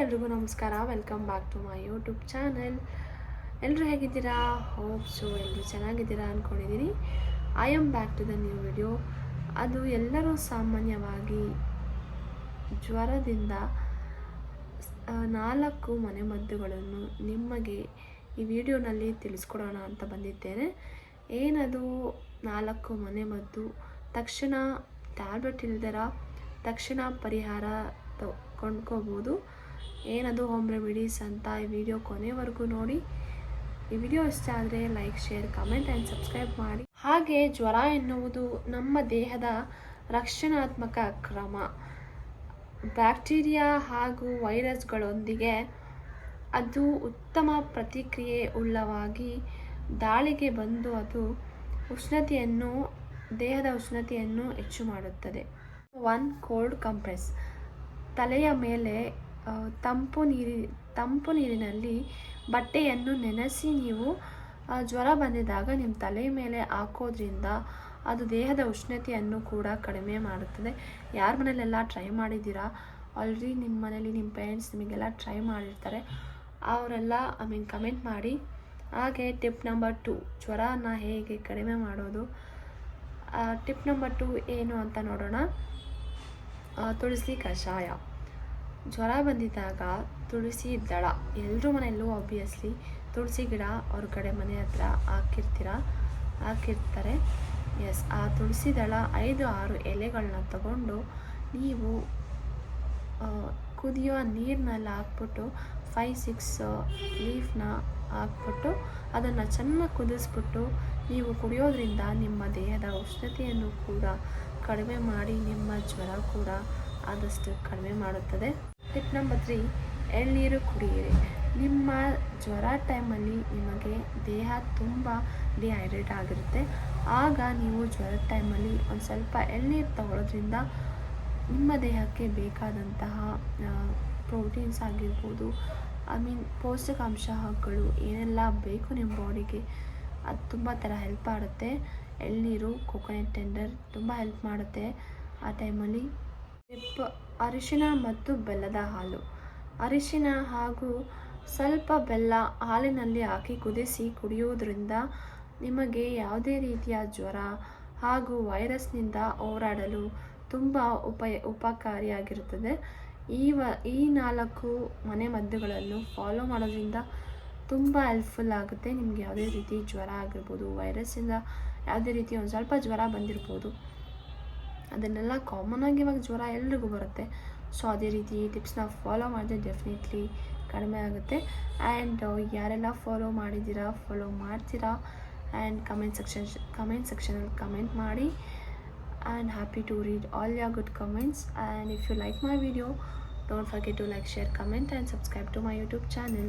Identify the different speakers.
Speaker 1: ಎಲ್ರಿಗೂ ನಮಸ್ಕಾರ. Welcome back to my YouTube channel ಎಲ್ಲರೂ ಹೇಗಿದ್ದೀರಾ? ಹೋಪ್ ಸೊ ಎಲ್ಲರೂ ಚೆನ್ನಾಗಿದ್ದೀರಾ ಅಂದ್ಕೊಂಡಿದ್ದೀನಿ I am back to the new video ಅದು ಎಲ್ಲರೂ ಸಾಮಾನ್ಯವಾಗಿ ಜ್ವರದಿಂದ ನಾಲ್ಕು ಮನೆಮದ್ದುಗಳನ್ನು ನಿಮಗೆ ಈ ವಿಡಿಯೋನಲ್ಲಿ ತಿಳಿಸ್ಕೊಡೋಣ ಅಂತ ಬಂದಿದ್ದೇನೆ. ಏನದು ನಾಲ್ಕು ಮನೆಮದ್ದು ತಕ್ಷಣ ಟ್ಯಾಬ್ಲೆಟ್ ಇಲ್ದರ? ತಕ್ಷಣ ಪರಿಹಾರ ಕೊಂಡ್ಕೋಬೋದು ಏನದು ಹೋಮ್ ರೆಮಿಡೀಸ್ ಅಂತ ಈ ವಿಡಿಯೋ ಕೊನೆವರೆಗೂ ನೋಡಿ. ಈ ವಿಡಿಯೋ ಇಷ್ಟ ಆದರೆ like share comment and subscribe ಮಾಡಿ. ಹಾಗೆ ಜ್ವರ ಎನ್ನುವುದು ನಮ್ಮ ದೇಹದ ರಕ್ಷಣಾತ್ಮಕ ಕ್ರಮ. ಬ್ಯಾಕ್ಟೀರಿಯಾ ಹಾಗೂ ವೈರಸ್ಗಳೊಂದಿಗೆ ಅದು ಉತ್ತಮ ಪ್ರತಿಕ್ರಿಯೆ ಉಳ್ಳವಾಗಿ ದಾಳಿಗೆ ಬಂದು ಅದು ಉಷ್ಣತೆಯನ್ನು, ದೇಹದ ಉಷ್ಣತೆಯನ್ನು ಹೆಚ್ಚು ಮಾಡುತ್ತದೆ. ಒನ್ ಕೋಲ್ಡ್ ಕಂಪ್ರೆಸ್ ತಲೆಯ ಮೇಲೆ ತಂಪು ನೀರಿ, ತಂಪು ನೀರಿನಲ್ಲಿ ಬಟ್ಟೆಯನ್ನು ನೆನೆಸಿ ನೀವು ಜ್ವರ ಬಂದಿದಾಗ ನಿಮ್ಮ ತಲೆ ಮೇಲೆ ಹಾಕೋದ್ರಿಂದ ಅದು ದೇಹದ ಉಷ್ಣತೆಯನ್ನು ಕೂಡ ಕಡಿಮೆ ಮಾಡುತ್ತದೆ. ಯಾರ ಮನೇಲೆಲ್ಲ ಟ್ರೈ ಮಾಡಿದ್ದೀರಾ? ಆಲ್ರೆಡಿ ನಿಮ್ಮ ಮನೇಲಿ ನಿಮ್ಮ ಪೇರೆಂಟ್ಸ್ ನಿಮಗೆಲ್ಲ ಟ್ರೈ ಮಾಡಿರ್ತಾರೆ. ಅವರೆಲ್ಲ ಐ ಮೀನ್ ಕಮೆಂಟ್ ಮಾಡಿ. ಹಾಗೆ ಟಿಪ್ ನಂಬರ್ ಟು ಜ್ವರನ ಹೇಗೆ ಕಡಿಮೆ ಮಾಡೋದು? ಟಿಪ್ ನಂಬರ್ ಟು ಏನು ಅಂತ ನೋಡೋಣ. ತುಳಸಿ ಕಷಾಯ. ಜ್ವರ ಬಂದಿದ್ದಾಗ ತುಳಸಿ ದಳ. ಎಲ್ಲರೂ ಮನೆಯಲ್ಲೂ ಆಬ್ವಿಯಸ್ಲಿ ತುಳಸಿ ಗಿಡ ಅವ್ರ ಕಡೆ ಮನೆ ಹತ್ರ ಹಾಕಿರ್ತೀರ? ಹಾಕಿರ್ತಾರೆ. ಎಸ್ ಆ ತುಳಸಿ ದಳ ಐದು ಆರು ಎಲೆಗಳನ್ನ ತಗೊಂಡು ನೀವು ಕುದಿಯೋ ನೀರಿನಲ್ಲಿ ಹಾಕ್ಬಿಟ್ಟು ಫೈ ಸಿಕ್ಸ್ ಲೀಫ್ನ ಹಾಕ್ಬಿಟ್ಟು ಅದನ್ನು ಚೆನ್ನಾಗಿ ಕುದಿಸ್ಬಿಟ್ಟು ನೀವು ಕುಡಿಯೋದ್ರಿಂದ ನಿಮ್ಮ ದೇಹದ ಉಷ್ಣತೆಯನ್ನು ಕೂಡ ಕಡಿಮೆ ಮಾಡಿ ನಿಮ್ಮ ಜ್ವರ ಕೂಡ ಆದಷ್ಟು ಕಡಿಮೆ ಮಾಡುತ್ತದೆ. ಟಿಪ್ ನಂಬರ್ ತ್ರೀ ಎಳ್ನೀರು ಕುಡಿಯಿರಿ. ನಿಮ್ಮ ಜ್ವರ ಟೈಮಲ್ಲಿ ನಿಮಗೆ ದೇಹ ತುಂಬ ಡಿಹೈಡ್ರೇಟ್ ಆಗಿರುತ್ತೆ. ಆಗ ನೀವು ಜ್ವರದ ಟೈಮಲ್ಲಿ ಒಂದು ಸ್ವಲ್ಪ ಎಳ್ನೀರು ತಗೊಳ್ಳೋದ್ರಿಂದ ನಿಮ್ಮ ದೇಹಕ್ಕೆ ಬೇಕಾದಂತಹ ಪ್ರೋಟೀನ್ಸ್ ಆಗಿರ್ಬೋದು ಐ ಮೀನ್ ಪೌಷ್ಟಿಕಾಂಶಗಳು ಏನೆಲ್ಲ ಬೇಕು ನಿಮ್ಮ ಬಾಡಿಗೆ ಅದು ತುಂಬ ಥರ ಹೆಲ್ಪ್ ಮಾಡುತ್ತೆ ಎಳ್ನೀರು ಕೊಕೊನೆಟ್ ಟೆಂಡರ್ ತುಂಬ ಹೆಲ್ಪ್ ಮಾಡುತ್ತೆ ಆ ಟೈಮಲ್ಲಿ ಟಿಪ್ ಅರಿಶಿನ ಮತ್ತು ಬೆಲ್ಲದ ಹಾಲು. ಅರಿಶಿನ ಹಾಗೂ ಸ್ವಲ್ಪ ಬೆಲ್ಲ ಹಾಲಿನಲ್ಲಿ ಹಾಕಿ ಕುದಿಸಿ ಕುಡಿಯುವುದರಿಂದ ನಿಮಗೆ ಯಾವುದೇ ರೀತಿಯ ಜ್ವರ ಹಾಗೂ ವೈರಸ್ನಿಂದ ಹೋರಾಡಲು ತುಂಬ ಉಪಯ, ಉಪಕಾರಿಯಾಗಿರುತ್ತದೆ. ಈ ವ, ಈ ನಾಲ್ಕು ಮನೆ ಮದ್ದುಗಳನ್ನು ಫಾಲೋ ಮಾಡೋದ್ರಿಂದ ತುಂಬ ಹೆಲ್ಪ್ಫುಲ್ ಆಗುತ್ತೆ. ನಿಮಗೆ ಯಾವುದೇ ರೀತಿ ಜ್ವರ ಆಗಿರ್ಬೋದು, ವೈರಸ್ಸಿಂದ ಯಾವುದೇ ರೀತಿ ಒಂದು ಸ್ವಲ್ಪ ಜ್ವರ ಬಂದಿರ್ಬೋದು. ಅದನ್ನೆಲ್ಲ ಕಾಮನ್ ಆಗಿ ಇವಾಗ ಜ್ವರ ಎಲ್ರಿಗೂ ಬರುತ್ತೆ. ಸೊ ಅದೇ ರೀತಿ ಈ ಟಿಪ್ಸ್ನ ಫಾಲೋ ಮಾಡಿದ್ರೆ ಡೆಫಿನೆಟ್ಲಿ ಕಡಿಮೆ ಆಗುತ್ತೆ. ಆ್ಯಂಡ್ ಯಾರೆಲ್ಲ ಫಾಲೋ ಮಾಡಿದ್ದೀರಾ ಫಾಲೋ ಮಾಡ್ತೀರಾ? ಆ್ಯಂಡ್ ಕಮೆಂಟ್ ಸೆಕ್ಷನ್ ಕಮೆಂಟ್ ಸೆಕ್ಷನಲ್ಲಿ ಕಮೆಂಟ್ ಮಾಡಿ. And happy to read all your good comments and if you like my video don't forget to like share comment and subscribe to my YouTube channel.